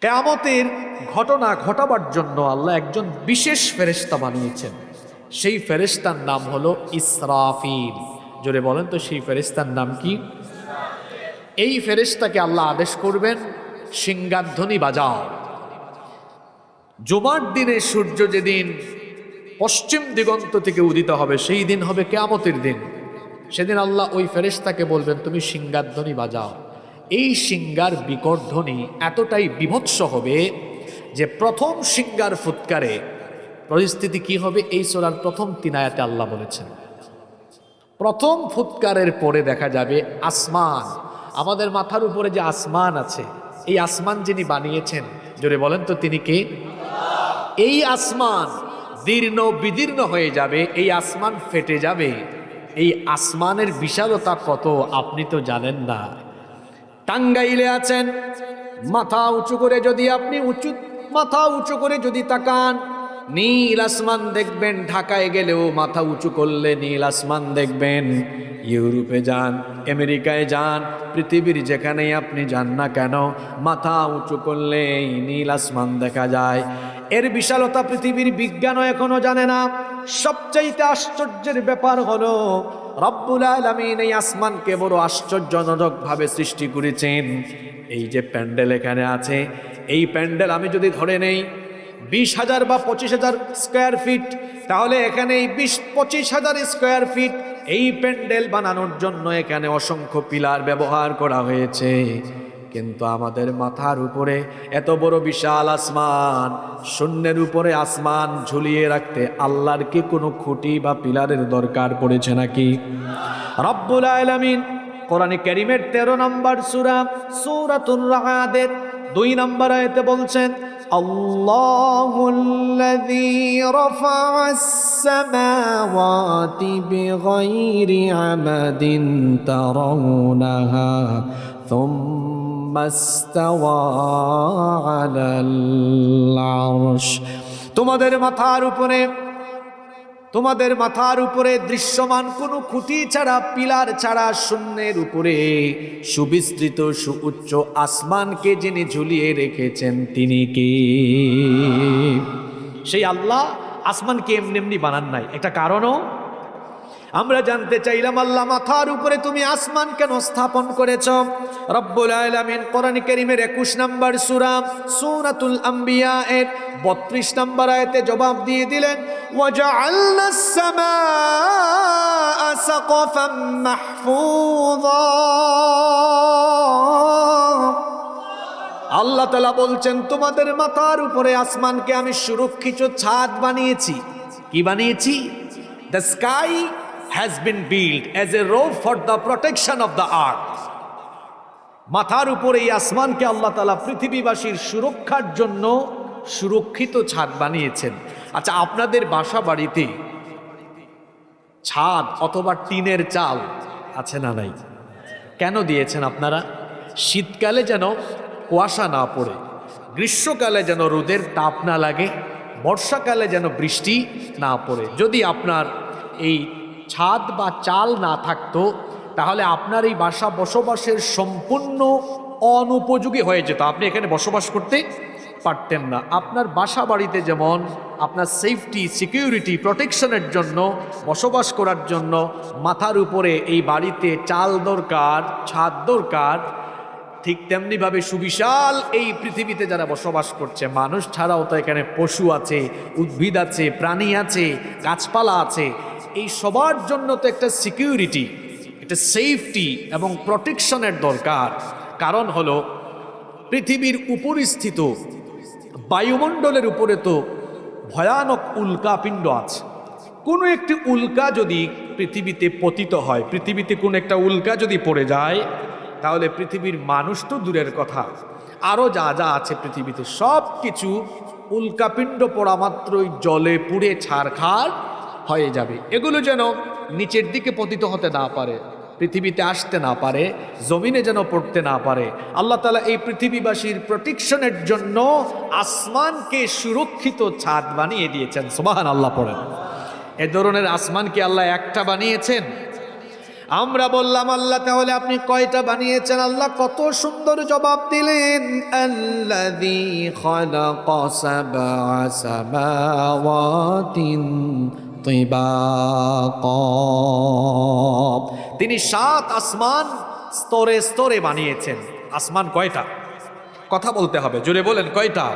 কেয়ামতের ঘটনা ঘটাবার জন্য আল্লাহ একজন বিশেষ ফেরেস্তা বানিয়েছেন। সেই ফেরেস্তার নাম হলো ইসরাফিল। জোরে বলেন তো, সেই ফেরেস্তার নাম কি? এই ফেরেস্তাকে আল্লাহ আদেশ করবেন সিংগাধ্বনি বাজাও। জুমার দিনে সূর্য যেদিন পশ্চিম দিগন্ত থেকে উদিত হবে, সেই দিন হবে কেয়ামতের দিন। সেদিন আল্লাহ ওই ফেরেশতাকে বলবেন, তুমি সিংগাধ্বনি বাজাও। এই সিঙ্গার বিকট ধ্বনি এতটাই বিভৎস হবে যে প্রথম সিঙ্গার ফুৎকারে পরিস্থিতি কি হবে এই সোলার প্রথম তিনায়াতে আল্লাহ বলেছেন। প্রথম ফুৎকারের পরে দেখা যাবে আসমান। আমাদের মাথার উপরে যে আসমান আছে, এই আসমান যিনি বানিয়েছেন, জোরে বলেন তো তিনি কে? এই আসমান দীর্ণ বিদীর্ণ হয়ে যাবে, এই আসমান ফেটে যাবে। এই আসমানের বিশালতা কত আপনি তো জানেন না। টাঙ্গাইলে আছেন। মাথা উঁচু করে যদি আপনি উঁচু মাথা উঁচু করে যদি তাকান, নীল আসমান দেখবেন, ঢাকায় গেলেও মাথা উঁচু করলে নীল আসমান দেখবেন। ইউরোপে যান, আমেরিকায় যান, পৃথিবীর যেখানেই আপনি যান না কেন, মাথা উঁচু করলে নীল আসমান দেখা যায়। এর বিশালতা পৃথিবীর বিজ্ঞানও এখনও জানে না। সবচাইতে আশ্চর্যের ব্যাপার হলো, রব্বুল আলমিন এই আসমানকে বড় আশ্চর্যজনক ভাবে সৃষ্টি করেছেন। এই যে প্যান্ডেল এখানে আছে, এই প্যান্ডেল আমি যদি ধরে নেই, বিশ হাজার বা পঁচিশ হাজার স্কোয়ার ফিট, তাহলে এখানে এই বিশ পঁচিশ হাজার স্কোয়ার ফিট এই প্যান্ডেল বানানোর জন্য এখানে অসংখ্য পিলার ব্যবহার করা হয়েছে। কিন্তু আমাদের মাথার উপরে এত বড় বিশাল আসমান শূন্যের উপরে আসমান ঝুলিয়ে রাখতে আল্লাহর কি কোনো খুঁটি বা পিলারের দরকার পড়েছে নাকি রব্বুল আলামিন কোরআনে কারিমের তেরো নম্বর সুরা সুরাতুর রাহাদের দুই নম্বর আয়তে বলছেন الله الذي رفع السماوات بغير عمد ترونها ثم استوى على العرش তোমাদের মাথার উপরে, তোমাদের মাথার উপরে দৃশ্যমান কোনো খুঁটি ছাড়া, পিলার ছাড়া শূন্যের উপরে সুবিস্তৃত সুউচ্চ আসমানকে যিনি ঝুলিয়ে রেখেছেন, তিনি কি? সেই আল্লাহ আসমানকে এমনি এমনি বানান নাই। একটা কারণও আমরা জানতে চাইলাম, আল্লাহ মাথার উপরে তুমি আসমান কেন স্থাপন করেছ? রব্বুল আলামিন কোরআন কারীমের 21 নম্বর সূরা সূরাতুল আম্বিয়া এর 32 নম্বর আয়তে জবাব দিয়ে দিলেন আল্লাহ তালা বলছেন, তোমাদের মাথার উপরে আসমানকে আমি সুরক্ষিত ছাদ বানিয়েছি। কি বানিয়েছি? The sky has been build as a roof for the protection of the earth মাথার উপরে এই আসমানকে আল্লাহ তালা পৃথিবীবাসীর সুরক্ষার জন্য সুরক্ষিত ছাদ বানিয়েছেন। আচ্ছা আপনাদের বাসা বাড়িতে ছাদ অথবা টিনের চাল আছে না নাই? কেন দিয়েছেন আপনারা? শীতকালে যেন কুয়াশা না পড়ে, গ্রীষ্মকালে যেন রোদের তাপ না লাগে, বর্ষাকালে যেন বৃষ্টি না পড়ে। যদি আপনার এই ছাদ বা চাল না থাকতো, তাহলে আপনার এই বাসা বসবাসের সম্পূর্ণ অনুপযোগী হয়ে যেত। আপনি এখানে বসবাস করতে পারতেন না। আপনার বাসা বাড়িতে যেমন আপনার সেফটি সিকিউরিটি প্রোটেকশনের জন্য, বসবাস করার জন্য মাথার উপরে এই বাড়িতে চাল দরকার, ছাদ দরকার, ঠিক তেমনিভাবে সুবিশাল এই পৃথিবীতে যারা বসবাস করছে, মানুষ ছাড়াও তো এখানে পশু আছে, উদ্ভিদ আছে, প্রাণী আছে, গাছপালা আছে। এই সবার জন্য তো একটা সিকিউরিটি একটা সেফটি এবং প্রোটেকশনের দরকার। কারণ হলো, পৃথিবীর উপরিস্থিত বায়ুমণ্ডলের উপরে তো ভয়ানক উল্কাপিণ্ড আছে। কোনো একটি উল্কা যদি পৃথিবীতে পতিত হয়, পৃথিবীতে কোনো একটা উল্কা যদি পড়ে যায়, তাহলে পৃথিবীর মানুষ তো দূরের কথা। আরও যা যা আছে পৃথিবীতে সব কিছু উল্কাপিণ্ড পড়া মাত্রই জলে পুড়ে ছারখার হয়ে যাবে। এগুলো যেন নিচের দিকে পতিত হতে না পারে, পৃথিবীতে আসতে না পারে, জমিনে যেন পড়তে না পারে। আল্লাহ তালা এই পৃথিবীবাসীর প্রোটেকশনের জন্য আসমানকে সুরক্ষিত ছাদ বানিয়ে দিয়েছেন। সোবাহান আল্লাহ পড়ে এ ধরনের আসমানকে আল্লাহ একটা বানিয়েছেন। আমরা বললাম, আল্লাহ, তাহলে আপনি কয়টা বানিয়েছেন? আল্লাহ, কত সুন্দর জবাব দিলেন। আল্লাহ তিনি সাত আসমান স্তরে স্তরে বানিয়েছেন। আসমান কয়টা? কথা বলতে হবে জুড়ে বলেন, কয়টা?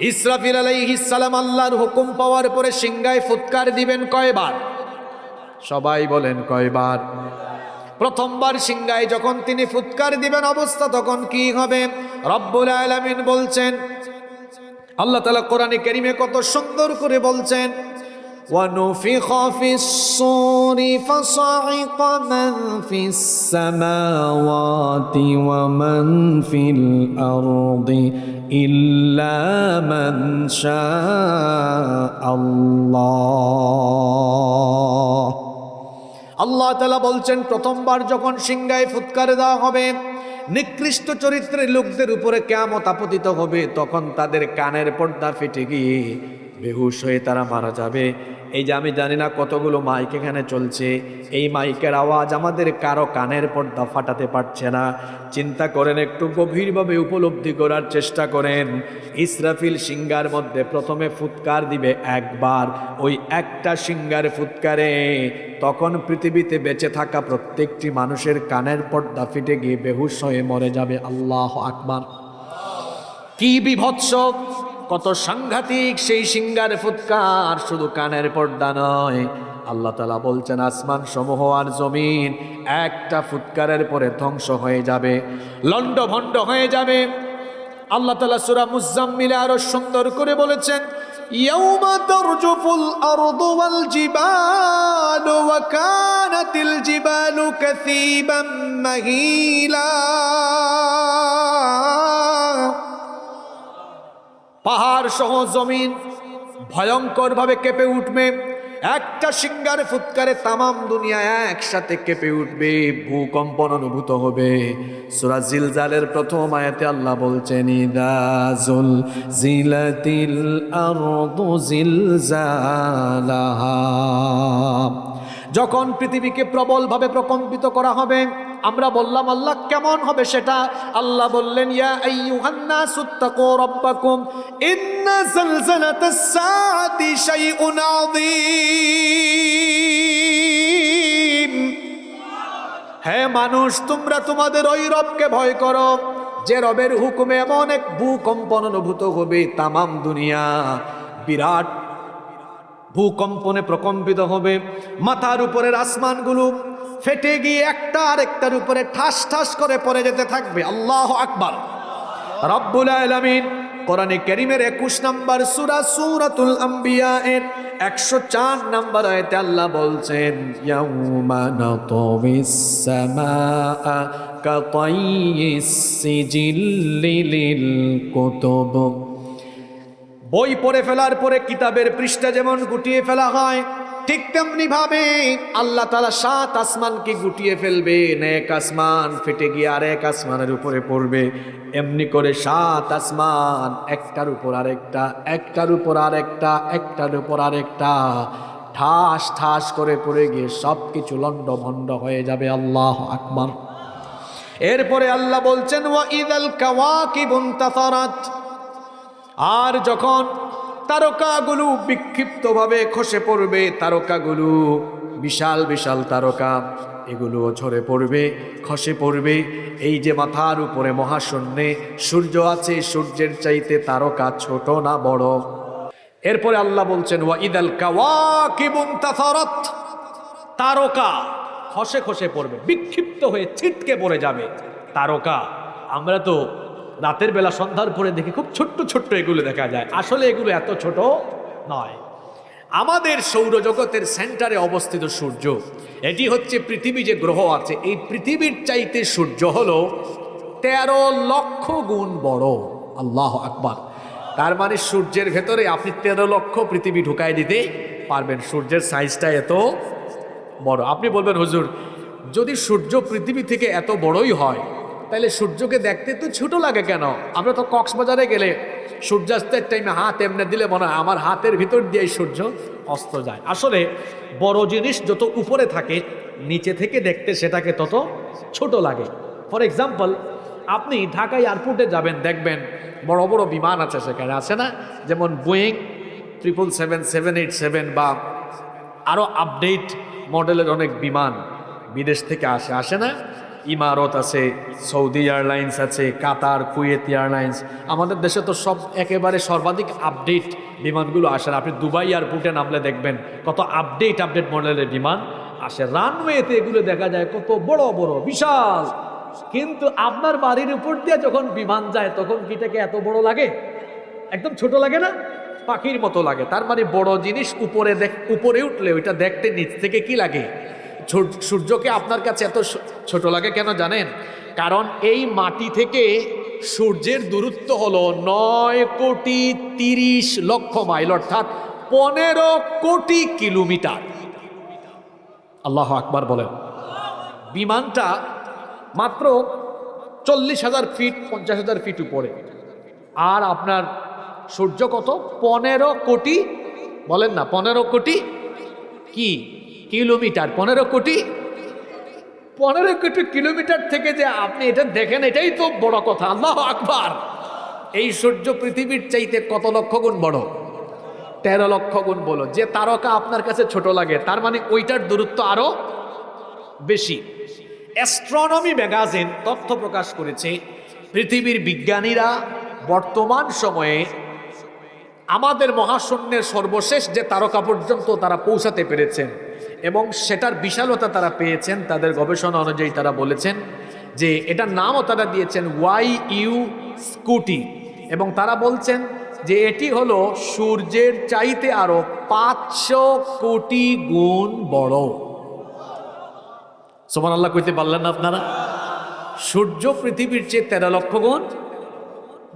ইসরাফিল সালাম আল্লাহর হুকুম পাওয়ার পরে সিংগায় ফুৎকার দিবেন কয়বার? সবাই বলেন কয়বার। প্রথমবার সিংগায় যখন তিনি ফুৎকার দিবেন অবস্থা তখন কি হবে? রব্বুল আলমিন বলছেন, আল্লাহ তালা কোরআনে কেরিমে কত সুন্দর করে বলছেন ونفخ في الصور فصعق من في السماوات ومن في الأرض إلا من شاء الله আল্লাহ তালা বলছেন প্রথমবার যখন সিংগায় ফুৎকার দেওয়া হবে নিকৃষ্ট চরিত্রের লোকদের উপরে কেমত আপতিত হবে তখন তাদের কানের পর্দা ফেটে গিয়ে বেহুশ হয়ে তারা মারা যাবে এই যে আমি জানি না কতগুলো মাইক এখানে চলছে, এই মাইকের আওয়াজ আমাদের কারও কানের পর্দা ফাটাতে পারছে না। চিন্তা করেন, একটু গভীরভাবে উপলব্ধি করার চেষ্টা করেন। ইসরাফিল সিঙ্গার মধ্যে প্রথমে ফুৎকার দিবে একবার। ওই একটা সিঙ্গার ফুৎকারে তখন পৃথিবীতে বেঁচে থাকা প্রত্যেকটি মানুষের কানের পর্দা ফিটে গিয়ে বেহুশ হয়ে মরে যাবে। আল্লাহ আকবার। কি বিভৎস! কত সাংঘাতিক সেই সিঙ্গার ফুৎকার, শুধু কানের পর্দা নয়। আল্লাহ তালা বলছেন আসমান সমূহ আর জমিন একটা ফুৎকারের পরে ধ্বংস হয়ে যাবে, লণ্ডভণ্ড হয়ে যাবে। আল্লাহ তালা সুরা মুজাম্মিলে আরও সুন্দর করে বলেছেন, ইয়াউমা তারজুফুল আরদু পাহাড় সহ জমিন ভয়ঙ্করভাবে কেঁপে উঠবে। একটা সিঙ্গার ফুৎকারে তামাম দুনিয়া একসাথে কেঁপে উঠবে, ভূকম্পন অনুভূত হবে। সুরা জিলজালের প্রথম আয়াতে আল্লাহ বলছেন ইদাজুল জিলাতিল আরদু জিলজালাহা। যখন পৃথিবীকে প্রবলভাবে প্রকম্পিত করা হবে আমরা বললাম, আল্লাহ, কেমন হবে সেটা? আল্লাহ বললেন, ইয়া হে মানুষ, তোমরা তোমাদের ওই রবকে ভয় করো। যে রবের হুকুমে এমন এক ভূকম্পন অনুভূত হবে তামাম দুনিয়া। বিরাট ভূকম্পনে প্রকম্পিত হবে। মাথার উপরের আসমানগুলো ফেটে গিয়ে একটা আরেকটার উপরে ঠাস ঠাস করে পড়ে যেতে থাকবে। আল্লাহ আকবার। রব্বুল আলমিন কোরআনে কারীমের 21 নম্বর সুরা সূরাতুল আম্বিয়া এর 104 নম্বর আয়াতে আল্লাহ বলছেন কাতাইয়িস বই পড়ে ফেলার পরে কিতাবের পৃষ্ঠা যেমন গুটিয়ে ফেলা হয়, ঠিক তেমনি ভাবে আল্লাহ তালা সাত আসমানকে গুটিয়ে ফেলবে এক আসমান ফেটে গিয়ে আর এক আসমানের উপরে পড়বে। এমনি করে সাত আসমান, একটার উপর আরেকটা, একটার উপর আরেকটা, একটার উপর আরেকটা, ঠাস ঠাস করে পড়ে গিয়ে সব কিছু লন্ড ভন্ড হয়ে যাবে। আল্লাহ আকবার। এরপরে আল্লাহ বলছেন, ওয়া ইদাল কাওয়াকিবুন তাসারাত। আর যখন তারকাগুলো বিক্ষিপ্তভাবে খসে পড়বে, তারকাগুলো বিশাল বিশাল তারকা, এগুলো ঝরে পড়বে, খসে পড়বে। এই যে মাথার উপরে মহাশূন্যে সূর্য আছে, সূর্যের চাইতে তারকা ছোট না বড়? এরপরে আল্লাহ বলছেন, ওয়া ইদাল কাওয়াকিবুন তাসারাত তারকা খসে খসে পড়বে, বিক্ষিপ্ত হয়ে ছিটকে পড়ে যাবে। তারকা, আমরা তো রাতের বেলা সন্ধ্যার পরে দেখি খুব ছোট্ট ছোট্ট এগুলো দেখা যায়। আসলে এগুলো এত ছোট নয়। আমাদের সৌরজগতের সেন্টারে অবস্থিত সূর্য, এটি হচ্ছে পৃথিবী যে গ্রহ আছে, এই পৃথিবীর চাইতে সূর্য হল তেরো লক্ষ গুণ বড়। আল্লাহ আকবার। তার মানে সূর্যের ভেতরে আপনি তেরো লক্ষ পৃথিবী ঢুকাই দিতে পারবেন। সূর্যের সাইজটা এত বড়। আপনি বলবেন, হুজুর, যদি সূর্য পৃথিবী থেকে এত বড়ই হয় তাহলে সূর্যকে দেখতে তো ছোট লাগে কেন? আমরা তো কক্সবাজারে গেলে সূর্যাস্তের টাইমে হাত এমনি দিলে মনে হয় আমার হাতের ভিতর দিয়ে সূর্য অস্ত যায়। আসলে বড় জিনিস যত উপরে থাকে, নিচে থেকে দেখতে সেটাকে তত ছোট লাগে। ফর এক্সাম্পল আপনি ঢাকা এয়ারপোর্টে যাবেন, দেখবেন বড় বড় বিমান আছে সেখানে, আছে না? যেমন Boeing triple seven seven eight seven বা আরও আপডেট মডেলের অনেক বিমান বিদেশ থেকে আসে আসে না? ইমারত আছে, সৌদি এয়ারলাইন্স আছে, কাতার, কুয়েত এয়ারলাইন্স। আমাদের দেশে তো সব একেবারে সর্বাধিক আপডেট বিমানগুলো আসে। আপনি দুবাই এয়ারপোর্টে নামলে দেখবেন, কত আপডেট আপডেট মডেলের বিমান আসে। রানওয়েতে এগুলো দেখা যায়, কত বড় বড়, বিশাল। কিন্তু আপনার বাড়ির উপর দিয়ে যখন বিমান যায়, তখন কি এটাকে এত বড় লাগে? একদম ছোট লাগে না? পাখির মতো লাগে। তার মানে বড় জিনিস উপরে দেখ, উপরে উঠলে, ওইটা দেখতে নিচ থেকে কি লাগে? সূর্যকে আপনার কাছে এত ছোট লাগে কেন জানেন? কারণ এই মাটি থেকে সূর্যের দূরত্ব হলো নয় কোটি তিরিশ লক্ষ মাইল, অর্থাৎ পনেরো কোটি কিলোমিটার। আল্লাহ আকবার বলেন। বিমানটা মাত্র চল্লিশ হাজার ফিট, পঞ্চাশ হাজার ফিট উপরে। আর আপনার সূর্য কত? পনেরো কোটি, বলেন না, পনেরো কোটি কি? কিলোমিটার, পনেরো কোটি? পনেরো কোটি কিলোমিটার থেকে যে আপনি এটা দেখেন, এটাই তো বড় কথা। আল্লাহ আকবার! এই সূর্য পৃথিবীর চাইতে কত লক্ষ গুণ বড়? তেরো লক্ষ গুণ বলো। যে তারকা আপনার কাছে ছোট লাগে, তার মানে ওইটার দূরত্ব আরও বেশি। অ্যাস্ট্রনমি ম্যাগাজিন তথ্য প্রকাশ করেছে, পৃথিবীর বিজ্ঞানীরা বর্তমান সময়ে আমাদের মহাশূন্যের সর্বশেষ যে তারকা পর্যন্ত তারা পৌঁছাতে পেরেছেন এবং সেটার বিশালতা তারা পেয়েছেন, তাদের গবেষণা অনুযায়ী তারা বলেছেন যে এটার নামও তারা দিয়েছেন ওয়াই ইউ স্কুটি। এবং তারা বলছেন যে এটি হলো সূর্যের চাইতে আরও পাঁচশো কোটি গুণ বড়। সোমান আল্লাহ কইতে পারলেন না আপনারা? সূর্য পৃথিবীর চেয়ে তেরো লক্ষ গুণ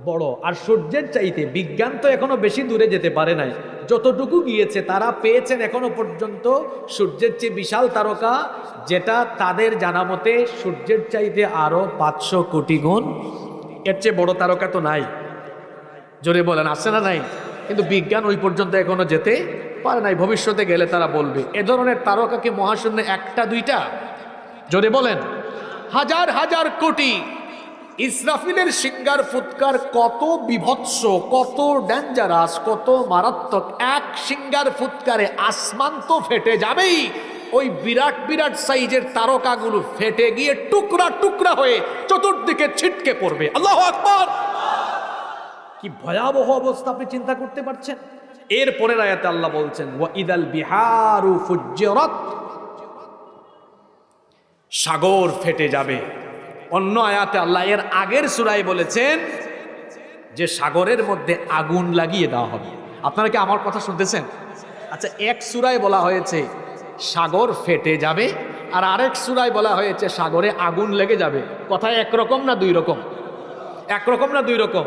বড়। আর সূর্যের চাইতে বিজ্ঞান তো এখনও বেশি দূরে যেতে পারে নাই। যতটুকু গিয়েছে, তারা পেয়েছেন এখনও পর্যন্ত সূর্যের চেয়ে বিশাল তারকা, যেটা তাদের জানা মতে সূর্যের চাইতে আরও পাঁচশো কোটি গুণ। এর চেয়ে বড় তারকা তো নাই। জোরে বলেন, আছে না নাই? কিন্তু বিজ্ঞান ওই পর্যন্ত এখনও যেতে পারে নাই। ভবিষ্যতে গেলে তারা বলবে, এ ধরনের তারকা কি মহাশূন্যে একটা, দুইটা? জোরে বলেন, হাজার হাজার কোটি ইসরাফিলের সিঙ্গার ফুৎকার কত বিভৎস কত ডেঞ্জারাস কত মারাত্মক। এক সিঙ্গার ফুৎকারে আসমান তো ফেটে যাবেই। ওই বিরাট বিরাট সাইজের তারকাগুলো ফেটে গিয়ে টুকরা টুকরা হয়ে চতুর্দিকে ছিটকে পড়বে। আল্লাহ আকবার! কি ভয়াবহ অবস্থা আপনি চিন্তা করতে পারছেন? এর পরের আয়াতে আল্লাহ বলছেন ওয়া ইদাল বিহারু ফুজ্জরাত। সাগর ফেটে যাবে। অন্য আয়াতে আল্লাহ এর আগের সুরায় বলেছেন যে সাগরের মধ্যে আগুন লাগিয়ে দেওয়া হবে। আপনারা কি আমার কথা শুনতেছেন? আচ্ছা এক সুরায় বলা হয়েছে, সাগর ফেটে যাবে, আর আরেক সুরায় বলা হয়েছে, সাগরে আগুন লেগে যাবে। কথা একরকম না দুই রকম? একরকম না দুই রকম?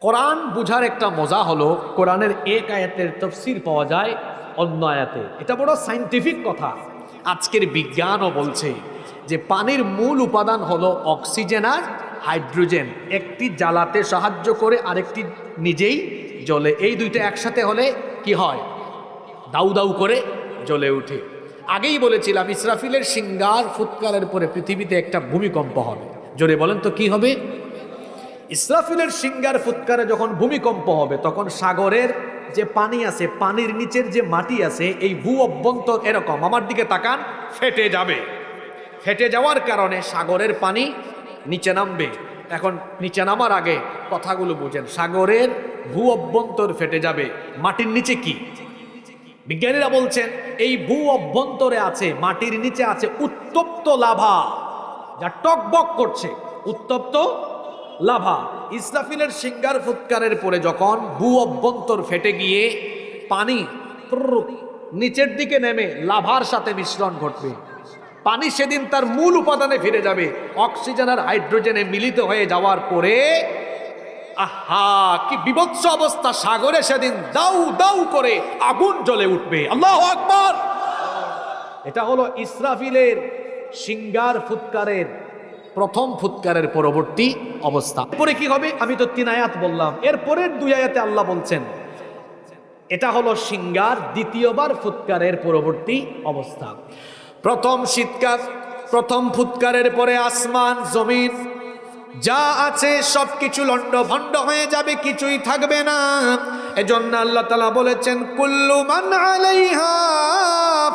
কোরআন বুঝার একটা মজা হলো, কোরআনের এক আয়াতের তফসির পাওয়া যায় অন্য আয়াতে। এটা বড় সাইন্টিফিক কথা। আজকের বিজ্ঞানও বলছে যে পানির মূল উপাদান হলো অক্সিজেন আর হাইড্রোজেন। একটি জ্বালাতে সাহায্য করে আরেকটি নিজেই জ্বলে। এই দুইটা একসাথে হলে কি হয়? দাউ দাউ করে জ্বলে ওঠে আগেই বলেছিলাম, ইসরাফিলের সিঙ্গার ফুৎকারের পরে পৃথিবীতে একটা ভূমিকম্প হবে। জোরে বলেন তো, কি হবে? ইসরাফিলের সিঙ্গার ফুৎকারে যখন ভূমিকম্প হবে, তখন সাগরের যে পানি আছে, পানির নিচের যে মাটি আছে, এই ভূ অভ্যন্তর এরকম। আমার দিকে তাকান, ফেটে যাবে। ফেটে যাওয়ার কারণে সাগরের পানি নিচে নামবে। এখন নিচে নামার আগে কথাগুলো বুঝেন। সাগরের ভূ অভ্যন্তর ফেটে যাবে। মাটির নিচে কি? বিজ্ঞানীরা বলছেন, এই ভূ অভ্যন্তরে আছে, মাটির নিচে আছে উত্তপ্ত লাভা, যা টকবক করছে। উত্তপ্ত লাভা। ইসরাফিলের সিঙ্গার ফুৎকারের পরে যখন ভূ অভ্যন্তর ফেটে গিয়ে পানি নিচের দিকে নেমে লাভার সাথে মিশ্রণ ঘটবে। পানি সেদিন তার মূল উপাদানে ফিরে যাবে। অক্সিজেন আর হাইড্রোজেনে মিলিত হয়ে যাওয়ার পরে, আহা, কি বিভৎস অবস্থা, সাগরে সেদিন দাউ দাউ করে আগুন জ্বলে উঠবে। আল্লাহ আকবর! এটা হলো ইসরাফিলের সিঙ্গার ফুৎকারের, প্রথম ফুৎকারের পরবর্তী অবস্থা। এরপরে কি হবে? আমি তো তিন আয়াত বললাম। এরপরের দুই আয়াতে আল্লাহ বলছেন, এটা হলো সিঙ্গার দ্বিতীয়বার ফুৎকারের পরবর্তী অবস্থা। প্রথম শীতকাল প্রথম ফুৎকারের পরে আসমান জমিন যা আছে সবকিছু লন্ড ভন্ড হয়ে যাবে কিছুই থাকবে না এজন্য আল্লাহ তালা বলেছেন কুল্লু মান আলাইহা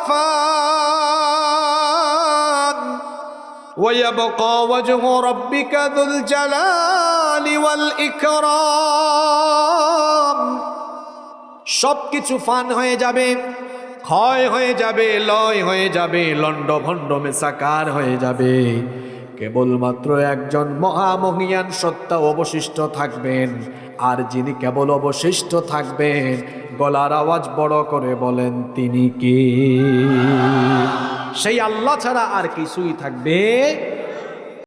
ফান ويبقى وجه ربك ذو الجلال والإكرام সবকিছু ফান হয়ে যাবে ক্ষয় হয়ে যাবে, লয় হয়ে যাবে লন্ড ভণ্ড মেসাকার হয়ে যাবে। কেবলমাত্র একজন মহামহিয়ান সত্তা অবশিষ্ট থাকবেন, আর যিনি কেবল অবশিষ্ট থাকবেন, গলার আওয়াজ বড় করে বলেন, তিনি কে? সেই আল্লাহ ছাড়া আর কিছুই থাকবে